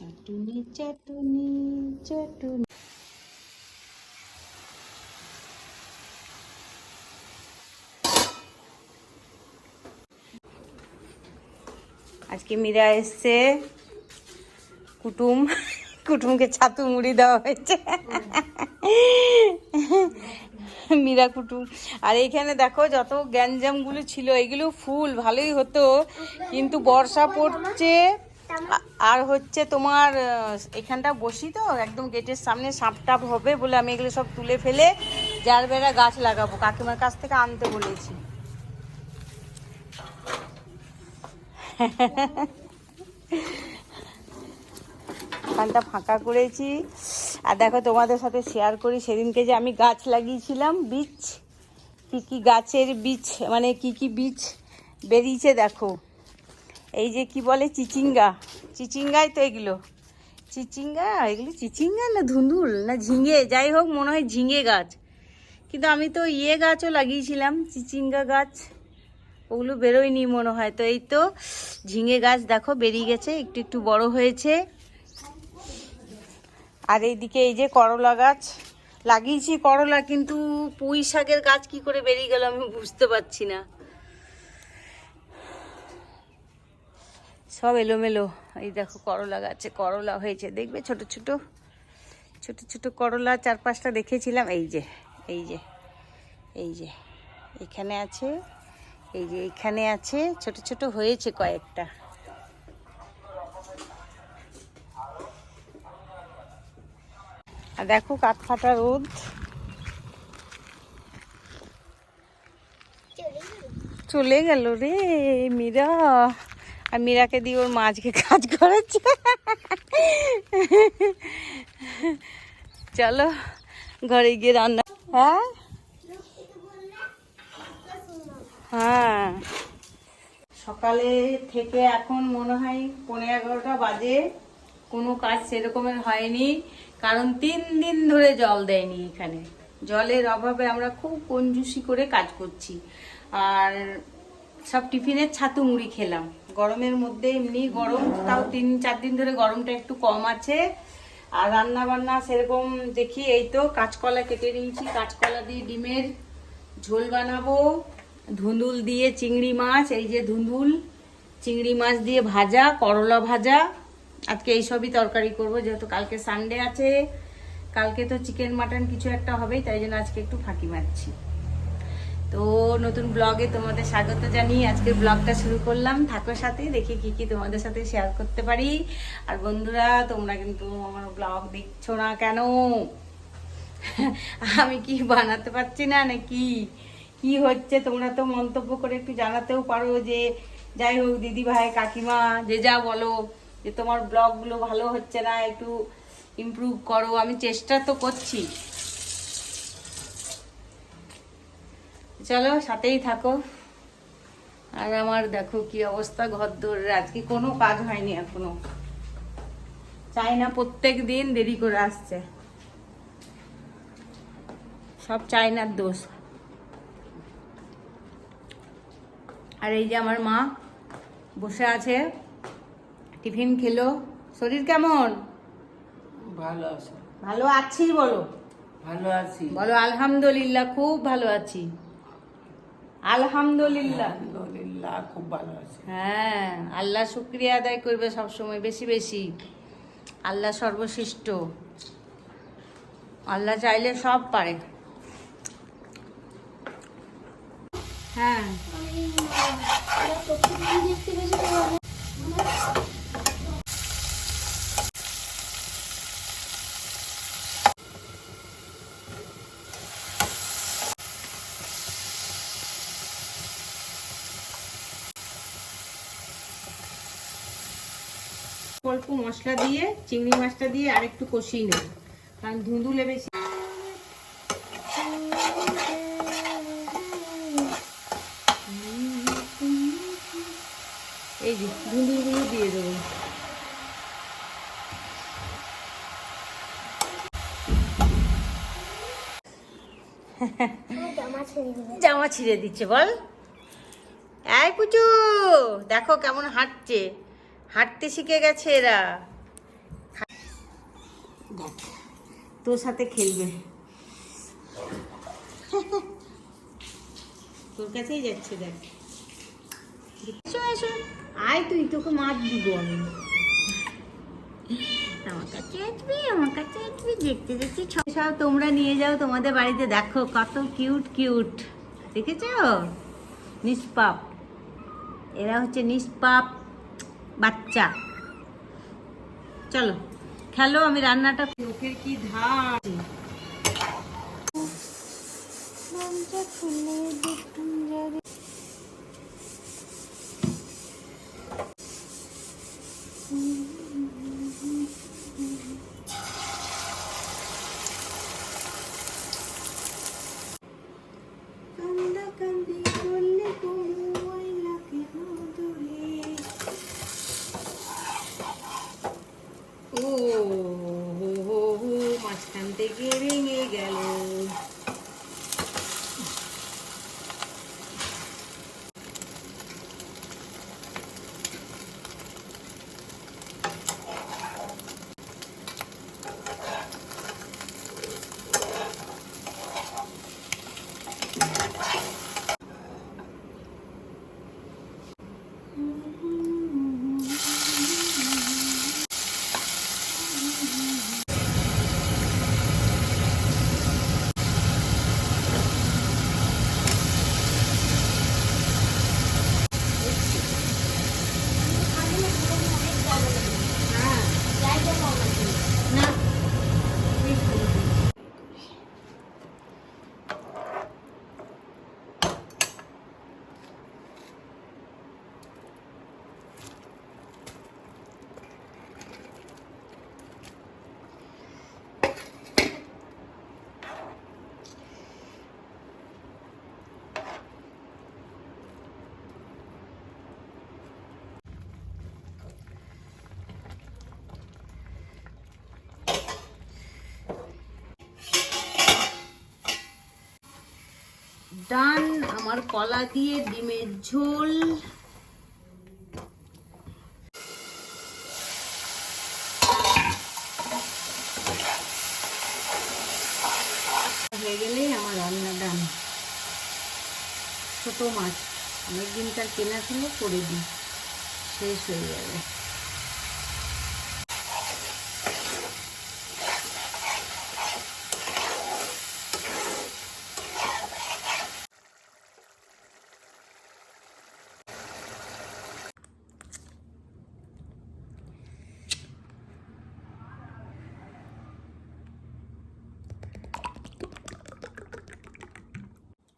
চাটুনি চাটুনি চাটুনি। আজকে মীরা এসছে। কুটুম, কুটুমকে ছাতু মুড়ি দেওয়া হয়েছে। মীরা কুটুম। আর এইখানে দেখো যত গ্যাঞ্জামগুলো ছিল, এগুলো ফুল, ভালোই হতো। কিন্তু বর্ষা পড়ছে। আর হচ্ছে তোমার এখানটা বসি তো, একদম গেটের সামনে সাপ টাপ হবে বলে আমি এগুলো সব তুলে ফেলে যার বেড়া গাছ লাগাবো, কাকিমার কাছ থেকে আনতে বলেছি। ওখানটা ফাঁকা করেছি। আর দেখো তোমাদের সাথে শেয়ার করি, সেদিনকে যে আমি গাছ লাগিয়েছিলাম, বীজ। কি কি গাছের বীজ মানে কি কি বীজ বেরিয়েছে দেখো। এই যে কি বলে, চিচিঙ্গা। চিচিঙ্গাই তো এগুলো। চিচিঙ্গা এগুলো চিচিঙ্গা না ধুন্দুল না ঝিঙে? যাই হোক, মনে হয় ঝিঙে গাছ। কিন্তু আমি তো ইয়ে গাছও লাগিয়েছিলাম, চিচিঙ্গা গাছ। ওগুলো বেরোয়নি মনে হয়। তো এই তো ঝিঙে গাছ দেখো বেরিয়ে গেছে, একটু একটু বড় হয়েছে। আর এইদিকে এই যে করলা গাছ। লাগিয়েছি করলা, কিন্তু পুঁই শাকের গাছ কি করে বেরিয়ে গেল আমি বুঝতে পারছি না। সব এলোমেলো। এই দেখো করলা গাছে করলা হয়েছে। দেখবে ছোট ছোট ছোট ছোট করলা চার পাঁচটা দেখেছিলাম। এই যে এই যে এই যে, এখানে আছে, এই যে এখানে আছে, ছোট ছোট হয়েছে কয়েকটা। আর দেখো কাঠ ফাটা রোদ। চলে গেল রে, মীরা। আর মীরাকে দিয়ে ওর মাঝকে কাজ করেছে চলো, ঘরে গিয়ে রান্না হ্যাঁ? হ্যাঁ। সকালে থেকে এখন মনে হয় পনেরো এগারোটা বাজে। কোনো কাজ সেরকমের হয়নি, কারণ তিন দিন ধরে জল দেয়নি এখানে। জলের অভাবে আমরা খুব কঞ্জুসি করে কাজ করছি। আর সব টিফিনের ছাতু মুড়ি খেলাম। গরমের মধ্যে এমনি গরম, তাও তিন, চার দিন ধরে গরমটা একটু কম আছে। আর রান্না বান্না সেরকম দেখি, এই তো কাঁচকলা কেটে নিয়েছি। কাঁচকলা দিয়ে ডিমের ঝোল বানাবো। ধুন্দুল দিয়ে চিংড়ি মাছ, এই যে ধুন্দুল, চিংড়ি মাছ দিয়ে ভাজা, করলা ভাজা। আজকে এইসবই তরকারি করব, যেহেতু কালকে সানডে আছে। কালকে তো চিকেন মাটন কিছু একটা হবেই, তাই জন্য আজকে একটু ফাঁকি মারছি। তো নতুন ব্লগে তোমাদের স্বাগত জানিয়ে আজকের ব্লগটা শুরু করলাম। থাকো সাথে, দেখি কি কি তোমাদের সাথে শেয়ার করতে পারি। আর বন্ধুরা, তোমরা কিন্তু আমার ব্লগ দেখছ না কেন? আমি কি বানাতে পারছি না নাকি? কি হচ্ছে? তোমরা তো মন্তব্য করে একটু জানাতেও পারো যে, যাই হোক দিদি ভাই, কাকিমা, যে যা বলো, যে তোমার ব্লগগুলো ভালো হচ্ছে না, একটু ইমপ্রুভ করো। আমি চেষ্টা তো করছি। চলো সাথেই থাকো। আর আমার দেখো কি অবস্থা ঘর দৌড়ের আজকে কোনো কাজ হয়নি এখনও। চাই না প্রত্যেক দিন দেরি করে আসছে। সব চায়নার দোষ। আর এই যে আমার মা বসে আছে টিফিন খেলো। শরীর কেমন? ভালো আছে। ভালো আছি বলো। ভালো আছি। বলো আলহামদুলিল্লাহ খুব ভালো আছি। আলহামদুলিল্লাহ। আলহামদুলিল্লাহ খুব ভালো আছে। হ্যাঁ আল্লাহ শুক্রিয়া আদায় করবে সব সময় বেশি বেশি। আল্লাহ সর্বশ্রেষ্ঠ। আল্লাহ চাইলে সব পারে। হ্যাঁ। অল্প মশলা দিয়ে, চিংড়ি মাছটা দিয়ে আর একটু কষিয়ে নেব। কারণ ধুঁধুলে বেশি এই যে দিয়ে দেবো। জামা ছিঁড়ে দিচ্ছে, বল। এই পুচু দেখো কেমন হাঁটছে। হাঁটতে শিখে গেছে এরা। দেখ তোর সাথে খেলবে। তোর কাছেই যাচ্ছে দেখ। এসো আয় তুই তোকে মাছ দিব আমি। আমার কাছে আসবি আমার কাছে আসবি দেখতে দেখতে সব তোমরা নিয়ে যাও তোমাদের বাড়িতে দেখো কত কিউট কিউট দেখেছ? নিষ্পাপ। এরা হচ্ছে নিষ্পাপ। বাচ্চা। চলো খেলো আমি রান্নাটা চোখের কি ধার? 哦 ডান, আমার কলা দিয়ে ডিমের ঝোল। হয়ে গেলেই আমার রান্না ডান। ছোট মাছ অনেক দিনকার কেনা ছিল, করে দিই। শেষ হয়ে যাবে।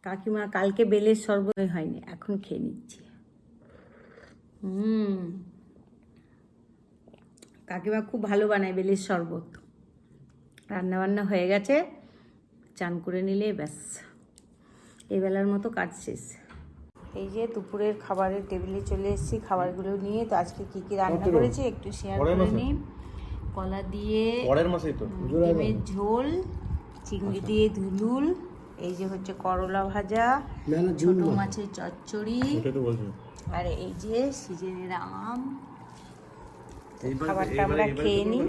কাকিমা কালকে বেলের শরবত হয়নি এখন খেয়ে নিচ্ছি। হুম। কাকিমা খুব ভালো বানায় বেলের শরবত। রান্না বান্না হয়ে গেছে চান করে নিলে ব্যাস। এই বেলার মতো কাজ শেষ। এই যে দুপুরের খাবারের টেবিলে চলে এসেছি খাবারগুলো নিয়ে তো আজকে কি কি রান্না করেছি একটু শেয়ার করে নিই। কলা দিয়ে ডিমের ঝোল চিংড়ি দিয়ে ধুলুল এই যে হচ্ছে করলা ভাজা ছোট মাছের চচ্চড়ি আর এই যে সিজনের আম। খাবারটা আমরা খেয়ে নিই।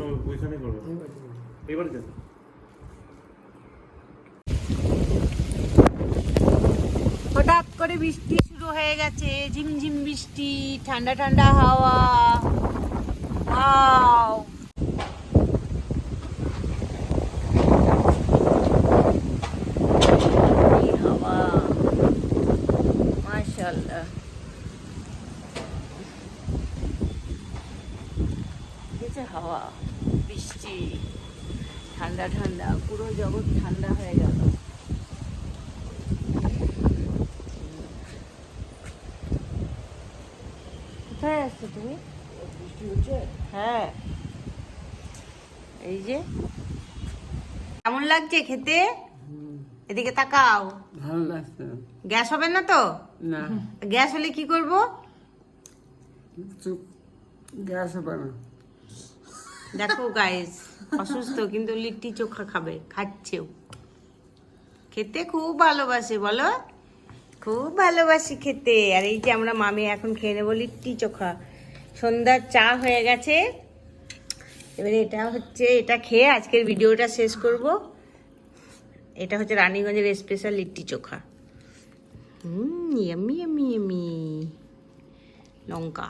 হঠাৎ করে বৃষ্টি শুরু হয়ে গেছে ঝিমঝিম বৃষ্টি ঠান্ডা ঠান্ডা হাওয়া। ওয়াও কি হাওয়া মাশাআল্লাহ দেখেছে হাওয়া বৃষ্টি ঠান্ডা ঠান্ডা পুরো জগৎ ঠান্ডা হয়ে গেল। কোথায় আসছো তুমি? হ্যাঁ। এই যে কেমন লাগছে খেতে? এদিকে তাকাও। ভালো লাগছে। গ্যাস হবে না তো? না। গ্যাস হলে কি করব? চুপ গ্যাস হবে না। দেখো গাইস অসুস্থ, কিন্তু লিট্টি চোখা খাবে, খাচ্ছেও। খেতে খুব ভালোবাসে, বলো? খুব ভালোবাসি খেতে। আর এই যে আমরা মামি এখন খেয়ে নেব লিট্টি চোখা। সন্ধ্যার চা হয়ে গেছে। এবারে এটা হচ্ছে, এটা খেয়ে আজকের ভিডিওটা শেষ করব। এটা হচ্ছে রানীগঞ্জের special litti chokha. Hmm yummy yummy yummy লঙ্কা।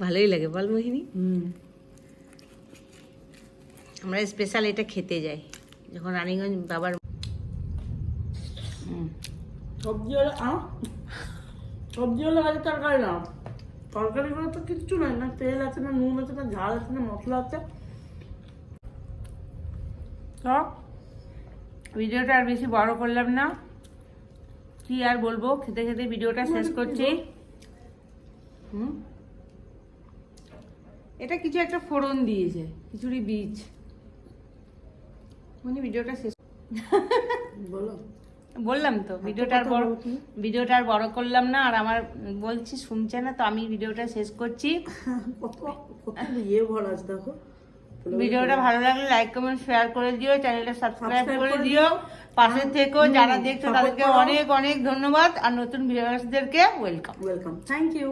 ভালোই লাগে বল মোহিনী। হুম। আমরা স্পেশাল এটা খেতে যাই। যখন রানীগঞ্জ বাবার সবজি হলে সবজি হলে আগে তরকারি না। তরকারিগুলো তো কিচ্ছু নয় না তেল আছে না নুন আছে না ঝাল আছে না মশলা আছে। তো ভিডিওটা আর বেশি বড় করলাম না। কি আর বলব খেতে খেতে ভিডিওটা শেষ করছি। হুম? এটা কিছু একটা ফোড়ন দিয়েছে খিচুড়ি বীজ। মানে ভিডিওটা শেষ বলো। বললাম তো ভিডিওটা আর বড় ভিডিওটা আর বড় করলাম না আর আমার বলছি শুনছে না তো আমি ভিডিওটা শেষ করছি। ইয়ে দেখো। ভিডিওটা ভালো লাগলে লাইক কমেন্ট শেয়ার করে দিও চ্যানেলটা সাবস্ক্রাইব করে করে দিও। পাশে থেকো যারা দেখছ তাদেরকে অনেক অনেক ধন্যবাদ। আর নতুন ভিউয়ার্সদেরকে ওয়েলকাম ওয়েলকাম থ্যাংক ইউ